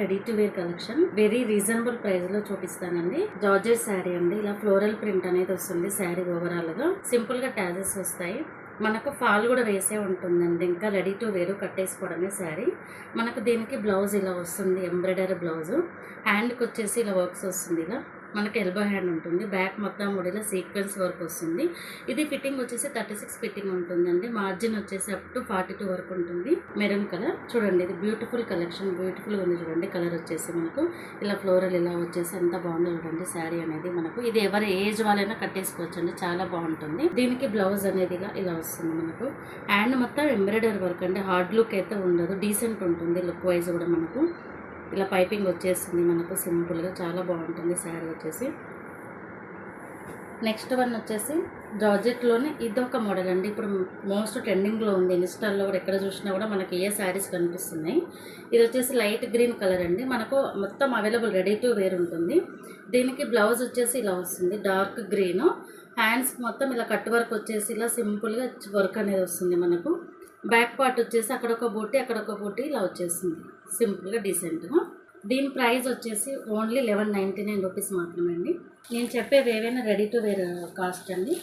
Ready to wear collection very reasonable ప్రైస్లో చూపిస్తానండి. Georgette sari అండి. ఇలా ఫ్లోరల్ ప్రింట్ అనేది వస్తుంది శారీ ఓవరాల్గా. సింపుల్గా టాజెస్ వస్తాయి. మనకు ఫాల్ కూడా వేసే ఉంటుందండి. ఇంకా రెడీ టు వేరు కట్టేసుకోవడమే శారీ మనకు దీనికి బ్లౌజ్ ఇలా వస్తుంది ఎంబ్రాయిడరీ బ్లౌజ్ హ్యాండ్కి వచ్చేసి ఇలా వర్క్స్ వస్తుంది ఇలా. మనకి ఎల్బో హ్యాండ్ ఉంటుంది. బ్యాక్ మొత్తం కూడా ఇలా సీక్వెన్స్ వర్క్ వస్తుంది. ఇది ఫిట్టింగ్ వచ్చేసి థర్టీ సిక్స్ ఫిట్టింగ్ ఉంటుందండి. మార్జిన్ వచ్చేసి అప్ టు ఫార్టీ టూ వరకు ఉంటుంది. మెరూన్ కలర్ చూడండి ఇది బ్యూటిఫుల్ కలెక్షన్ బ్యూటిఫుల్గా ఉంది చూడండి. కలర్ వచ్చేసి మనకు ఇలా ఫ్లోరల్ ఇలా వచ్చేసి ఎంత బాగుందో చూడండి శారీ అనేది మనకు. ఇది ఎవరి ఏజ్ వాళ్ళైనా కట్టేసుకోవచ్చు అండి చాలా బాగుంటుంది. దీనికి బ్లౌజ్ అనేది ఇలా ఇలా వస్తుంది మనకు. హ్యాండ్ మొత్తం ఎంబ్రాయిడరీ వర్క్ అండి. హార్డ్ లుక్ అయితే ఉండదు. డీసెంట్ ఉంటుంది. లుక్ వైజ్ కూడా మనకు. ఇలా పైపింగ్ వచ్చేస్తుంది మనకు సింపుల్గా చాలా బాగుంటుంది శారీ వచ్చేసి. నెక్స్ట్ వన్ వచ్చేసి జార్జెట్లోనే ఇదొక మోడల్ అండి. ఇప్పుడు మోస్ట్ ట్రెండింగ్లో ఉంది. ఇన్స్టాల్లో కూడా ఎక్కడ చూసినా కూడా మనకి ఏ శారీస్ కనిపిస్తున్నాయి. ఇది వచ్చేసి లైట్ గ్రీన్ కలర్ అండి. మనకు మొత్తం అవైలబుల్ రెడీ టు వేర్ ఉంటుంది. దీనికి బ్లౌజ్ వచ్చేసి ఇలా వస్తుంది డార్క్ గ్రీన్. హ్యాండ్స్ మొత్తం ఇలా కట్ వర్క్ వచ్చేసి ఇలా సింపుల్గా వర్క్ అనేది వస్తుంది మనకు. బ్యాక్ పార్ట్ వచ్చేసి అక్కడ ఒక బూటీ అక్కడ ఒక బూటీ ఇలా వచ్చేస్తుంది. సింపుల్గా డీసెంట్గా. దీని ప్రైస్ వచ్చేసి only eleven ninety nine rupees మాత్రమే అండి నేను చెప్పేవి ఏవైనా రెడీ టు వేర్ కాస్ట్ అండి.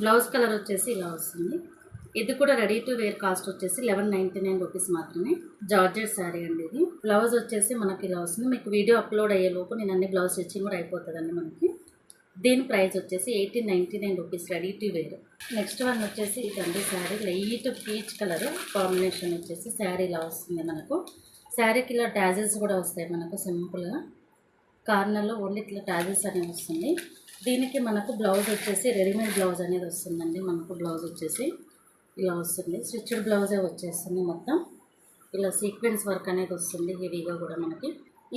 బ్లౌజ్ కలర్ వచ్చేసి ఇలా వస్తుంది. ఇది కూడా రెడీ టు వేర్ కాస్ట్ వచ్చేసి లెవెన్ నైంటీ నైన్ రూపీస్ మాత్రమే. జార్జెట్ శారీ అండి ఇది. బ్లౌజ్ వచ్చేసి మనకి ఇలా వస్తుంది. మీకు వీడియో అప్లోడ్ అయ్యే లోపు నేను అన్ని బ్లౌజ్ స్టిచ్చింగ్ కూడా అయిపోతుందండి మనకి. దీని ప్రైస్ వచ్చేసి eighteen ninety nine rupees ready to wear. Next one వచ్చేసి ఇదండి sari. Light peach colour combination వచ్చేసి శారీ ఇలా వస్తుంది మనకు. శారీకి ఇలా టాజెస్ కూడా వస్తాయి మనకు సింపుల్గా. కార్నర్లో ఓన్లీ ఇట్లా టాజెస్ అనేవి వస్తుంది. దీనికి మనకు బ్లౌజ్ వచ్చేసి రెడీమేడ్ బ్లౌజ్ అనేది వస్తుందండి. మనకు బ్లౌజ్ వచ్చేసి ఇలా వస్తుంది. స్టిచ్డ్ బ్లౌజే వచ్చేస్తుంది మొత్తం. ఇలా సీక్వెన్స్ వర్క్ అనేది వస్తుంది హెవీగా కూడా మనకి.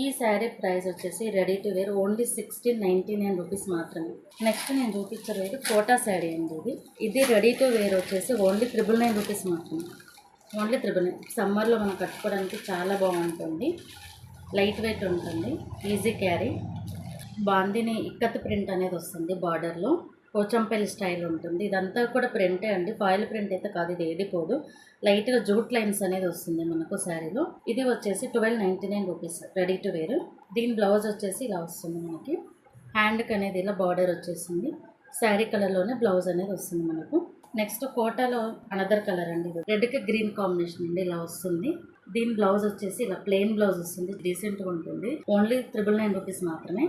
ఈ శారీ ప్రైస్ వచ్చేసి ready to wear only sixteen ninety nine rupees మాత్రమే. నెక్స్ట్ నేను చూపించే చూపించలేదు కోటా శారీ అండి ఇది. ఇది రెడీ టు వేర్ వచ్చేసి ఓన్లీ ట్రిపుల్ నైన్ రూపీస్ మాత్రమే. ఓన్లీ త్రిబుల్ సమ్మర్లో మనం కట్టుకోవడానికి చాలా బాగుంటుంది. లైట్ వెయిట్ ఉంటుంది. Easy carry. Bandhani ikat print అనేది వస్తుంది బార్డర్లో. పోచంపల్లి స్టైల్ ఉంటుంది. ఇదంతా కూడా ప్రింటే అండి. ఫాయిల్ ప్రింట్ అయితే కాదు ఇది ఏడిపోదు లైట్గా జూట్ లైన్స్ అనేది వస్తుంది మనకు శారీలో. ఇది వచ్చేసి twelve ninety nine rupees ready to wear. దీని బ్లౌజ్ వచ్చేసి ఇలా వస్తుంది మనకి. హ్యాండ్కి అనేది ఇలా బార్డర్ వచ్చేసింది. శారీ కలర్లోనే బ్లౌజ్ అనేది వస్తుంది మనకు. నెక్స్ట్ కోటాలో అనదర్ కలర్ అండి ఇది. రెడ్కి గ్రీన్ కాంబినేషన్ అండి ఇలా వస్తుంది. దీని బ్లౌజ్ వచ్చేసి ఇలా ప్లెయిన్ బ్లౌజ్ వస్తుంది డీసెంట్గా ఉంటుంది. ఓన్లీ త్రిబుల్ నైన్ రూపీస్ మాత్రమే.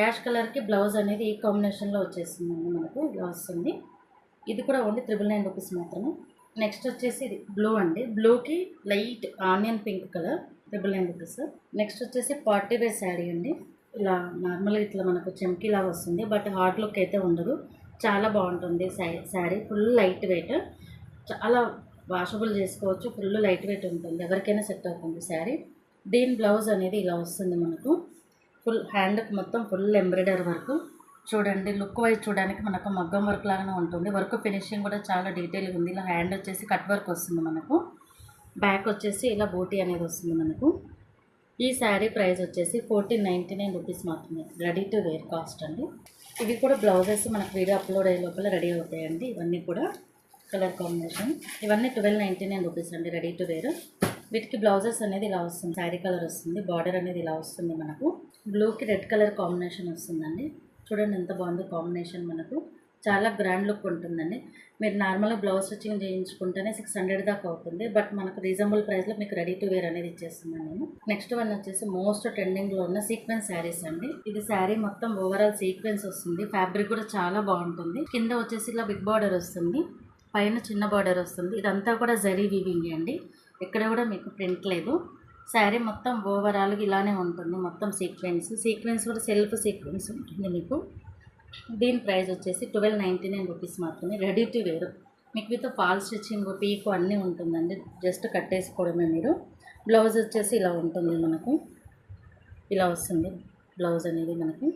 యాష్ కలర్కి బ్లౌజ్ అనేది ఈ కాంబినేషన్లో వచ్చేస్తుందండి మనకు ఇలా వస్తుంది. ఇది కూడా ఓన్లీ త్రిబుల్ నైన్ రూపీస్ మాత్రమే. నెక్స్ట్ వచ్చేసి ఇది బ్లూ అండి. బ్లూకి light onion pink colour triple nine rupees next వచ్చేసి పార్టీ వేర్ శారీ అండి. ఇలా నార్మల్గా ఇట్లా మనకు చెంకీలాగా వస్తుంది బట్ హార్డ్ లుక్ అయితే ఉండదు. చాలా బాగుంటుంది శారీ. Full light weight. చాలా వాషబుల్ చేసుకోవచ్చు. ఫుల్ లైట్ వెయిట్ ఉంటుంది. ఎవరికైనా సెట్ అవుతుంది శారీ. దీని బ్లౌజ్ అనేది ఇలా వస్తుంది మనకు. ఫుల్ హ్యాండ్కి మొత్తం ఫుల్ ఎంబ్రాయిడరీ వర్క్. చూడండి లుక్ వైజ్ చూడడానికి మనకు మగ్గం వర్క్ లాగానే ఉంటుంది. వర్క్ ఫినిషింగ్ కూడా చాలా డీటెయిల్గా ఉంది. ఇలా హ్యాండ్ వచ్చేసి కట్ వర్క్ వస్తుంది మనకు. బ్యాక్ వచ్చేసి ఇలా బూటీ అనేది వస్తుంది మనకు. ఈ శారీ ప్రైస్ వచ్చేసి ఫోర్టీన్ నైంటీ నైన్ రూపీస్ మాత్రమే. రెడీ టు వేర్ కాస్ట్ అండి. ఇవి కూడా బ్లౌజెస్ మనకు వీడియో అప్లోడ్ అయ్యే లోపల రెడీ అవుతాయండి. ఇవన్నీ కూడా కలర్ కాంబినేషన్ ఇవన్నీ ట్వెల్వ్ నైంటీ నైన్ రూపీస్ అండి. రెడీ టు వేర్ వీటికి బ్లౌజెస్ అనేది ఇలా వస్తుంది. శారీ కలర్ వస్తుంది. బార్డర్ అనేది ఇలా వస్తుంది మనకు. బ్లూకి రెడ్ కలర్ కాంబినేషన్ వస్తుందండి. చూడండి ఎంత బాగుంది కాంబినేషన్ మనకు. చాలా గ్రాండ్ లుక్ ఉంటుందండి. మీరు నార్మల్గా బ్లౌజ్ స్టిచ్చింగ్ చేయించుకుంటేనే సిక్స్ హండ్రెడ్ దాకా అవుతుంది. బట్ మనకు రీజనబుల్ ప్రైస్లో మీకు రెడీ టు వేర్ అనేది ఇచ్చేస్తున్నాను నేను. నెక్స్ట్ వన్ వచ్చేసి మోస్ట్ ట్రెండింగ్లో ఉన్న సీక్వెన్స్ శారీస్ అండి. ఇది శారీ మొత్తం ఓవరాల్ సీక్వెన్స్ వస్తుంది. ఫ్యాబ్రిక్ కూడా చాలా బాగుంటుంది. కింద వచ్చేసి ఇలా బిగ్ బార్డర్ వస్తుంది. పైన చిన్న బార్డర్ వస్తుంది. ఇదంతా కూడా జరీ వీవింగ్ అండి. ఎక్కడ కూడా మీకు ప్రింట్ లేదు. శారీ మొత్తం ఓవరాల్గా ఇలానే ఉంటుంది. మొత్తం సీక్వెన్స్ సీక్వెన్స్ కూడా సెల్ఫ్ సీక్వెన్స్ ఉంటుంది మీకు. దీని ప్రైస్ వచ్చేసి ట్వెల్వ్ నైంటీ నైన్ రూపీస్ మాత్రమే. రెడీ టు వేరు మీకు విత్ ఫాల్ స్టిచ్చింగ్ పీకు అన్నీ ఉంటుందండి. జస్ట్ కట్టేసుకోవడమే మీరు. బ్లౌజ్ వచ్చేసి ఇలా ఉంటుంది మనకు. ఇలా వస్తుంది బ్లౌజ్ అనేది మనకు.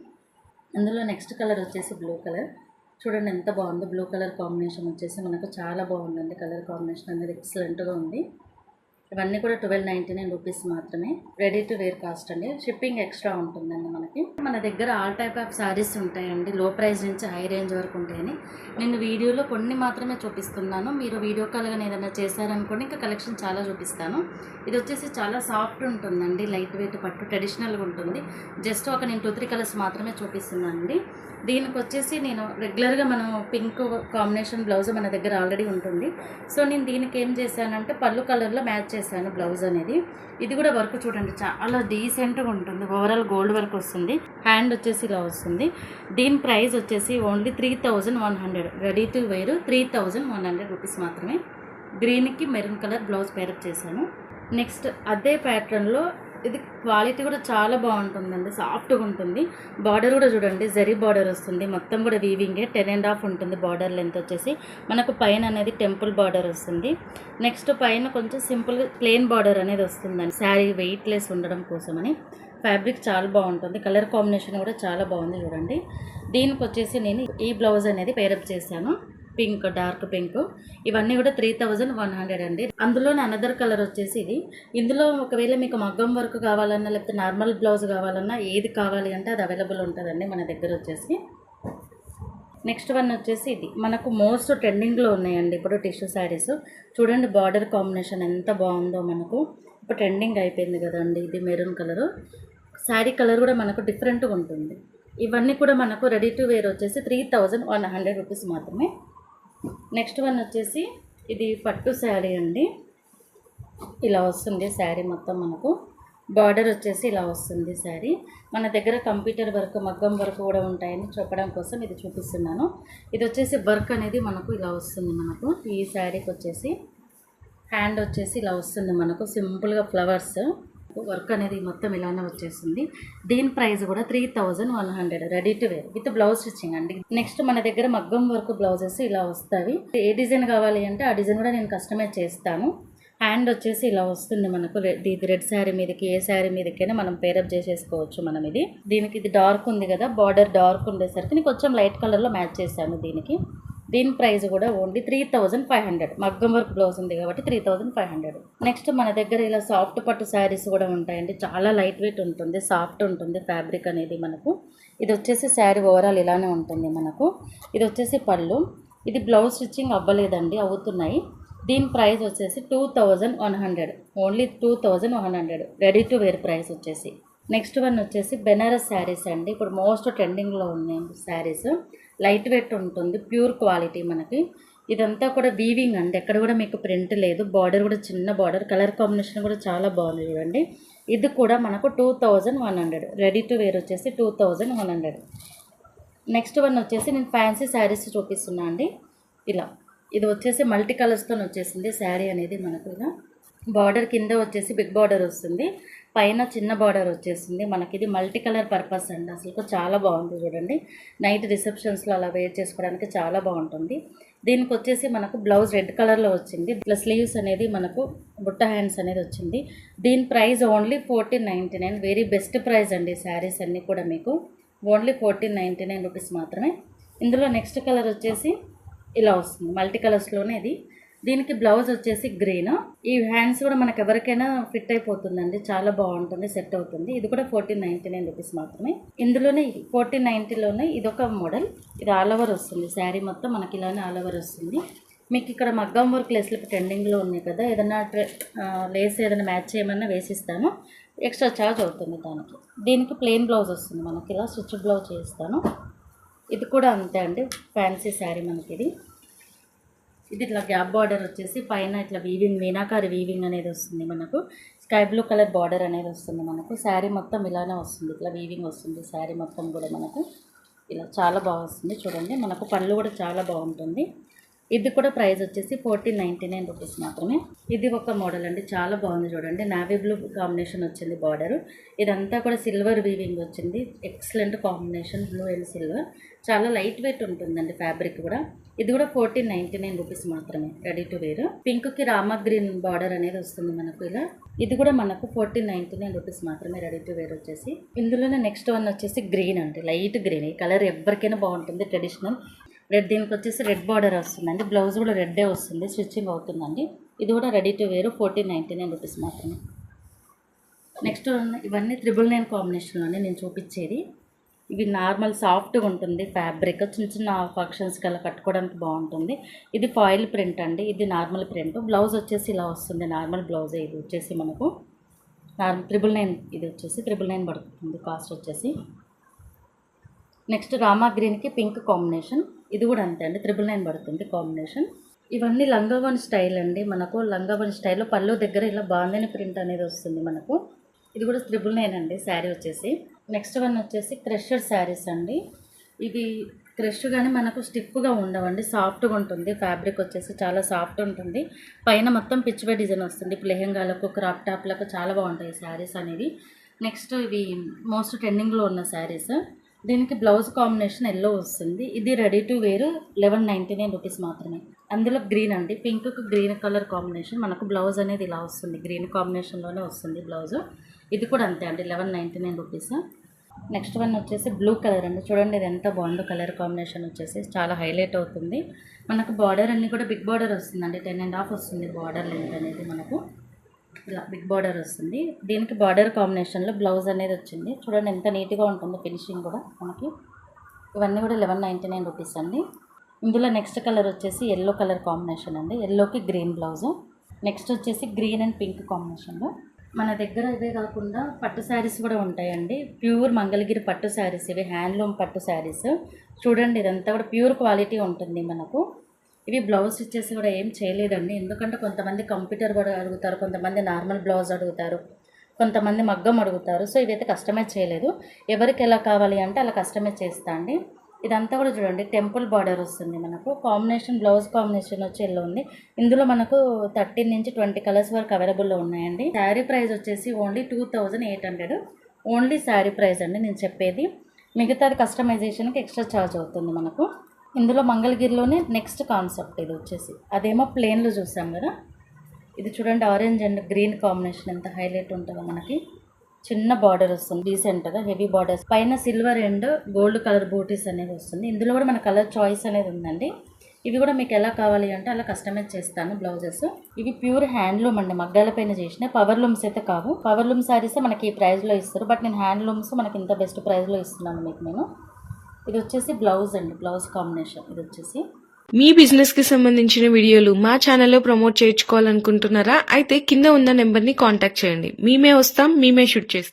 అందులో నెక్స్ట్ కలర్ వచ్చేసి బ్లూ కలర్ చూడండి ఎంత బాగుందో. బ్లూ కలర్ కాంబినేషన్ వచ్చేసి మనకు చాలా బాగుందండి. కలర్ కాంబినేషన్ అనేది ఎక్సలెంట్గా ఉంది. ఇవన్నీ కూడా ట్వెల్వ్ నైంటీ నైన్ రూపీస్ మాత్రమే. రెడీ టు వేర్ కాస్ట్ అండి. షిప్పింగ్ ఎక్స్ట్రా ఉంటుందండి మనకి. మన దగ్గర ఆల్ టైప్ ఆఫ్ శారీస్ ఉంటాయండి. లో ప్రైస్ నుంచి హై రేంజ్ వరకు ఉంటాయని. నేను వీడియోలో కొన్ని మాత్రమే చూపిస్తున్నాను. మీరు వీడియో కాల్ కానీ ఏదైనా చేశారనుకోండి ఇంకా కలెక్షన్ చాలా చూపిస్తాను. ఇది వచ్చేసి చాలా సాఫ్ట్ ఉంటుందండి. లైట్ వెయిట్ పట్టు ట్రెడిషనల్గా ఉంటుంది. జస్ట్ ఒక నేను టూ త్రీ కలర్స్ మాత్రమే చూపిస్తున్నాను అండి దీనికి వచ్చేసి నేను రెగ్యులర్గా మనం పింక్ కాంబినేషన్ బ్లౌజ్ మన దగ్గర ఆల్రెడీ ఉంటుంది. సో నేను దీనికి ఏం చేశానంటే పళ్ళు కలర్లో మ్యాచ్ చేశాను బ్లౌజ్ అనేది. ఇది కూడా వర్క్ చూడండి చాలా డీసెంట్గా ఉంటుంది. ఓవరాల్ గోల్డ్ వర్క్ వస్తుంది. హ్యాండ్ వచ్చేసి ఇలా వస్తుంది. దీని ప్రైస్ వచ్చేసి only three thousand one hundred ready to wear three thousand one hundred rupees మాత్రమే. గ్రీన్కి maroon colour blouse pair up చేశాను. నెక్స్ట్ అదే ప్యాటర్న్లో ఇది క్వాలిటీ కూడా చాలా బాగుంటుందండి సాఫ్ట్గా ఉంటుంది. బార్డర్ కూడా చూడండి జరీ బార్డర్ వస్తుంది. మొత్తం కూడా వీవింగే టెన్ అండ్ హాఫ్ ఉంటుంది బార్డర్ లెంత్ వచ్చేసి. మనకు పైన అనేది టెంపుల్ బార్డర్ వస్తుంది. నెక్స్ట్ పైన కొంచెం సింపుల్ ప్లెయిన్ బార్డర్ అనేది వస్తుందండి. శారీ వెయిట్ లెస్ ఉండడం కోసమని. ఫ్యాబ్రిక్ చాలా బాగుంటుంది. కలర్ కాంబినేషన్ కూడా చాలా బాగుంది చూడండి. దీనికి వచ్చేసి నేను ఈ బ్లౌజ్ అనేది పేరప్ చేశాను. Pink dark pink. ఇవన్నీ కూడా త్రీ థౌజండ్ వన్ హండ్రెడ్ అండి. అందులోనే అనదర్ కలర్ వచ్చేసి ఇది. ఇందులో ఒకవేళ మీకు మగ్గం వర్క్ కావాలన్నా లేకపోతే నార్మల్ బ్లౌజ్ కావాలన్నా ఏది కావాలి అంటే అది అవైలబుల్ ఉంటుందండి మన దగ్గర వచ్చేసి. నెక్స్ట్ వన్ వచ్చేసి ఇది. మనకు మోస్ట్ ట్రెండింగ్లో ఉన్నాయండి ఇప్పుడు టిష్యూ శారీస్ చూడండి బార్డర్ కాంబినేషన్ ఎంత బాగుందో మనకు. ఇప్పుడు ట్రెండింగ్ అయిపోయింది కదండి ఇది మెరూన్ కలరు శారీ కలర్ కూడా మనకు డిఫరెంట్గా ఉంటుంది. ఇవన్నీ కూడా మనకు రెడీ టు వేర్ వచ్చేసి three thousand one hundred rupees మాత్రమే. నెక్స్ట్ వన్ వచ్చేసి ఇది పట్టు శారీ అండి. ఇలా వస్తుంది శారీ మొత్తం మనకు. బార్డర్ వచ్చేసి ఇలా వస్తుంది శారీ. మన దగ్గర కంప్యూటర్ వర్క్ మగ్గం వర్క్ కూడా ఉంటాయని చెప్పడం కోసం ఇది చూపిస్తున్నాను. ఇది వచ్చేసి వర్క్ అనేది మనకు ఇలా వస్తుంది మనకు. ఈ శారీకి వచ్చేసి హ్యాండ్ వచ్చేసి ఇలా వస్తుంది మనకు. సింపుల్గా ఫ్లవర్స్. వర్క్ అనేది మొత్తం ఇలానే వచ్చేస్తుంది. దీని ప్రైస్ కూడా three thousand one hundred ready to wear with blouse stitching అండి. నెక్స్ట్ మన దగ్గర మగ్గం వర్క్ బ్లౌజెస్ ఇలా వస్తాయి. ఏ డిజైన్ కావాలి అంటే ఆ డిజైన్ కూడా నేను కస్టమైజ్ చేస్తాను. హ్యాండ్ వచ్చేసి ఇలా వస్తుంది మనకు. రెడ్ ఇది రెడ్ శారీ మీదకి ఏ శారీ మీదకైనా మనం పేరప్ చేసేసుకోవచ్చు మనం ఇది. దీనికి ఇది డార్క్ ఉంది కదా బార్డర్ డార్క్ ఉండేసరికి నేను కొంచెం లైట్ కలర్లో మ్యాచ్ చేశాను దీనికి. దీని ప్రైస్ కూడా only three thousand five hundred. మగ్గం వర్క్ బ్లౌజ్ ఉంది కాబట్టి three thousand five hundred. Next మన దగ్గర ఇలా సాఫ్ట్ పట్టు శారీస్ కూడా ఉంటాయండి. చాలా లైట్ వెయిట్ ఉంటుంది సాఫ్ట్ ఉంటుంది ఫ్యాబ్రిక్ అనేది మనకు. ఇది వచ్చేసి శారీ ఓవరాల్ ఇలానే ఉంటుంది మనకు. ఇది వచ్చేసి పళ్ళు. ఇది బ్లౌజ్ స్టిచ్చింగ్ అవ్వలేదండి అవుతున్నాయి. దీని ప్రైస్ వచ్చేసి two thousand one hundred. Only two thousand one hundred. Ready to wear price వచ్చేసి. నెక్స్ట్ వన్ వచ్చేసి బెనారస్ శారీస్ అండి. ఇప్పుడు మోస్ట్ ట్రెండింగ్లో ఉన్నాయి శారీస్ లైట్ వెయిట్ ఉంటుంది ప్యూర్ క్వాలిటీ మనకి. ఇదంతా కూడా వీవింగ్ అండి. ఎక్కడ కూడా మీకు ప్రింట్ లేదు. బార్డర్ కూడా చిన్న బార్డర్. కలర్ కాంబినేషన్ కూడా చాలా బాగుంది చూడండి. ఇది కూడా మనకు two thousand one hundred. Ready to wear వచ్చేసి two thousand one hundred. Next one వచ్చేసి నేను ఫ్యాన్సీ శారీస్ చూపిస్తున్నా అండి. ఇలా. ఇది వచ్చేసి మల్టీ కలర్స్తో వచ్చేసింది. శారీ అనేది మనకు ఇలా. బార్డర్ కింద వచ్చేసి బిగ్ బార్డర్ వస్తుంది. పైన చిన్న బార్డర్ వచ్చేసింది. మనకి ఇది మల్టీ కలర్ పర్పస్ అండి. అసలు చాలా బాగుంది చూడండి. నైట్ రిసెప్షన్స్లో అలా వేర్ చేసుకోవడానికి చాలా బాగుంటుంది. దీనికి వచ్చేసి మనకు బ్లౌజ్ రెడ్ కలర్లో వచ్చింది. ఇట్లా స్లీవ్స్ అనేది మనకు బుట్ట హ్యాండ్స్ అనేది వచ్చింది. దీని price only fourteen ninety nine very best price అండి శారీస్ అన్నీ కూడా మీకు. Only fourteen ninety nine rupees మాత్రమే. ఇందులో నెక్స్ట్ కలర్ వచ్చేసి ఇలా వస్తుంది. మల్టీ కలర్స్లోనే ఇది. దీనికి బ్లౌజ్ వచ్చేసి గ్రీన్. ఈ హ్యాండ్స్ కూడా మనకు ఎవరికైనా ఫిట్ అయిపోతుందండి. చాలా బాగుంటుంది సెట్ అవుతుంది. ఇది కూడా ఫోర్టీన్ నైంటీ నైన్ రూపీస్ మాత్రమే. ఇందులోనే ఫోర్టీన్ నైంటీలోనే ఇది ఒక మోడల్. ఇది ఆల్ ఓవర్ వస్తుంది. శారీ మొత్తం మనకి ఇలానే ఆల్ ఓవర్ వస్తుంది. మీకు ఇక్కడ మగ్గం వర్క్ లేస్లు ట్రెండింగ్లో ఉన్నాయి కదా. ఏదైనా ట్రె- లేస్ ఏదైనా మ్యాచ్ చేయమన్నా వేసిస్తాను. ఎక్స్ట్రా ఛార్జ్ అవుతుంది దానికి. దీనికి ప్లెయిన్ బ్లౌజ్ వస్తుంది మనకి. ఇలా స్విచ్ బ్లౌజ్ చేస్తాను. ఇది కూడా అంతే అండి. ఫ్యాన్సీ శారీ మనకి ఇది. ఇది ఇట్లా గ్యాప్ బార్డర్ వచ్చేసి పైన ఇట్లా వీవింగ్ మీనాకారి వీవింగ్ అనేది వస్తుంది మనకు. స్కై బ్లూ కలర్ బార్డర్ అనేది వస్తుంది మనకు. శారీ మొత్తం ఇలానే వస్తుంది. ఇట్లా వీవింగ్ వస్తుంది. శారీ మొత్తం కూడా మనకు. ఇలా చాలా బాగా వస్తుంది. చూడండి. మనకు పళ్ళు కూడా చాలా బాగుంటుంది. ఇది కూడా ప్రైస్ వచ్చేసి ఫోర్టీన్ నైంటీ నైన్ రూపీస్ మాత్రమే. ఇది ఒక మోడల్ అండి చాలా బాగుంది చూడండి. నావీ బ్లూ కాంబినేషన్ వచ్చింది బార్డర్ ఇదంతా కూడా సిల్వర్ వీవింగ్ వచ్చింది. Excellent combination blue and silver చాలా లైట్ వెయిట్ ఉంటుందండి ఫ్యాబ్రిక్ కూడా. ఇది కూడా ఫోర్టీన్ నైంటీ నైన్ రూపీస్ మాత్రమే రెడీ టు వేర్ పింక్కి రామా గ్రీన్ బార్డర్ అనేది వస్తుంది మనకు ఇలా. ఇది కూడా మనకు ఫోర్టీన్ నైంటీ నైన్ రూపీస్ మాత్రమే రెడీ టు వేర్ వచ్చేసి. ఇందులోనే నెక్స్ట్ వన్ వచ్చేసి గ్రీన్ అండి లైట్ గ్రీన్ ఈ కలర్ ఎవరికైనా బాగుంటుంది ట్రెడిషనల్ రెడ్ దీనికి వచ్చేసి రెడ్ బార్డర్ వస్తుందండి. బ్లౌజ్ కూడా రెడ్డే వస్తుంది. స్టిచ్చింగ్ అవుతుందండి. ఇది కూడా ready to wear fourteen ninety nine rupees మాత్రమే నెక్స్ట్ ఇవన్నీ త్రిబుల్ నైన్ కాంబినేషన్లోనే నేను చూపించేది. ఇవి నార్మల్ సాఫ్ట్గా ఉంటుంది. ఫ్యాబ్రిక్ చిన్న చిన్న ఫంక్షన్స్కి అలా కట్టుకోవడానికి బాగుంటుంది. ఇది ఫాయిల్ ప్రింట్ అండి. ఇది నార్మల్ ప్రింట్ బ్లౌజ్ వచ్చేసి ఇలా వస్తుంది. నార్మల్ బ్లౌజ్ ఇది వచ్చేసి మనకు. నార్మల్ త్రిబుల్ నైన్ ఇది వచ్చేసి త్రిబుల్ నైన్ పడుతుంది. కాస్ట్ వచ్చేసి. నెక్స్ట్ రామా గ్రీన్కి పింక్ కాంబినేషన్ ఇది కూడా అంతే అండి. త్రిబుల్ నైన్ పడుతుంది కాంబినేషన్ ఇవన్నీ లంగావన్ స్టైల్ అండి. మనకు లంగావన్ స్టైల్లో పళ్ళు దగ్గర ఇలా బాందని ప్రింట్ అనేది వస్తుంది మనకు. ఇది కూడా త్రిబుల్ నైన్ అండి శారీ వచ్చేసి. నెక్స్ట్ వన్ వచ్చేసి క్రషర్ శారీస్ అండి. ఇది క్రష్ కానీ మనకు స్టిఫ్గా ఉండవండి. సాఫ్ట్గా ఉంటుంది. ఫ్యాబ్రిక్ వచ్చేసి చాలా సాఫ్ట్ ఉంటుంది. పైన మొత్తం పిచ్చిపై డిజైన్ వస్తుంది. ఇప్పుడు లెహెంగాలకు క్రాప్ టాప్లకు చాలా బాగుంటాయి శారీస్ అనేవి. నెక్స్ట్ ఇవి మోస్ట్ ట్రెండింగ్లో ఉన్న శారీస్ దీనికి బ్లౌజ్ కాంబినేషన్ ఎల్లో వస్తుంది. ఇది ready to wear eleven ninety nine rupees మాత్రమే. అందులో గ్రీన్ అండి. పింక్కి గ్రీన్ కలర్ కాంబినేషన్ మనకు బ్లౌజ్ అనేది ఇలా వస్తుంది. గ్రీన్ కాంబినేషన్లోనే వస్తుంది బ్లౌజ్. ఇది కూడా అంతే అండి. Eleven ninety nine rupees next one వచ్చేసి బ్లూ కలర్ అండి. చూడండి ఇది ఎంత బాగుందో కలర్ కాంబినేషన్ వచ్చేసి. చాలా హైలైట్ అవుతుంది. మనకు బార్డర్ అన్ని కూడా బిగ్ బార్డర్ వస్తుందండి. టెన్ అండ్ హాఫ్ వస్తుంది బార్డర్ లెంత్ అనేది మనకు. ఇలా బిగ్ బార్డర్ వస్తుంది. దీనికి బార్డర్ కాంబినేషన్లో బ్లౌజ్ అనేది వచ్చింది. చూడండి ఎంత నీట్గా ఉంటుందో ఫినిషింగ్ కూడా మనకి. ఇవన్నీ కూడా లెవెన్ నైంటీ నైన్ రూపీస్ అండి. ఇందులో నెక్స్ట్ కలర్ వచ్చేసి ఎల్లో కలర్ కాంబినేషన్ అండి. ఎల్లోకి గ్రీన్ బ్లౌజ్ నెక్స్ట్ వచ్చేసి గ్రీన్ అండ్ పింక్ కాంబినేషన్లో మన దగ్గర ఇవే కాకుండా పట్టు శారీస్ కూడా ఉంటాయండి. ప్యూర్ మంగళగిరి పట్టు శారీస్ ఇవి హ్యాండ్లూమ్ పట్టు శారీస్ చూడండి ఇదంతా కూడా ప్యూర్ క్వాలిటీ ఉంటుంది మనకు. ఇవి బ్లౌజ్ ఇచ్చేసి కూడా ఏం చేయలేదండి. ఎందుకంటే కొంతమంది కంప్యూటర్ కూడా అడుగుతారు కొంతమంది నార్మల్ బ్లౌజ్ అడుగుతారు కొంతమంది మగ్గం అడుగుతారు. సో ఇదైతే కస్టమైజ్ చేయలేదు. ఎవరికి ఎలా కావాలి అంటే అలా కస్టమైజ్ చేస్తా అండి. ఇదంతా కూడా చూడండి టెంపుల్ బార్డర్ వస్తుంది మనకు. కాంబినేషన్ బ్లౌజ్ కాంబినేషన్ వచ్చి ఎల్లో ఉంది. ఇందులో మనకు థర్టీన్ నుంచి ట్వంటీ కలర్స్ వరకు అవైలబుల్లో ఉన్నాయండి. శారీ ప్రైస్ వచ్చేసి only two thousand eight hundred. Only sari price అండి నేను చెప్పేది. మిగతాది కస్టమైజేషన్కి ఎక్స్ట్రా ఛార్జ్ అవుతుంది మనకు. ఇందులో మంగళగిరిలోనే నెక్స్ట్ కాన్సెప్ట్ ఇది వచ్చేసి. అదేమో ప్లేన్లో చూసాం కదా? ఇది చూడండి ఆరెంజ్ అండ్ గ్రీన్ కాంబినేషన్ ఎంత హైలైట్ ఉంటుందో మనకి. చిన్న బార్డర్ వస్తుంది డీసెంట్గా హెవీ బార్డర్స్ పైన silver and gold colour butis అనేది వస్తుంది. ఇందులో కూడా మన కలర్ చాయిస్ అనేది ఉందండి. ఇవి కూడా మీకు ఎలా కావాలి అంటే అలా కస్టమైజ్ చేస్తాను బ్లౌజెస్. ఇవి ప్యూర్ హ్యాండ్లూమ్ అండి మగ్గాల పైన చేసిన పవర్ లూమ్స్ అయితే కావు. పవర్ లూమ్ శారీస్ మనకి ఈ ప్రైస్లో ఇస్తారు. బట్ నేను హ్యాండ్లూమ్స్ మనకి ఇంత బెస్ట్ ప్రైస్లో ఇస్తున్నాను మీకు నేను. ఇది వచ్చేసి బ్లౌజ్ అండి బ్లౌజ్ కాంబినేషన్. ఇది వచ్చేసి మీ బిజినెస్కి సంబంధించిన వీడియోలు మా ఛానల్లో ప్రమోట్ చేయించుకోవాలనుకుంటున్నారా? అయితే కింద ఉన్న నెంబర్ని కాంటాక్ట్ చేయండి. మేమే వస్తాం మేమే షూట్ చేస్తాం.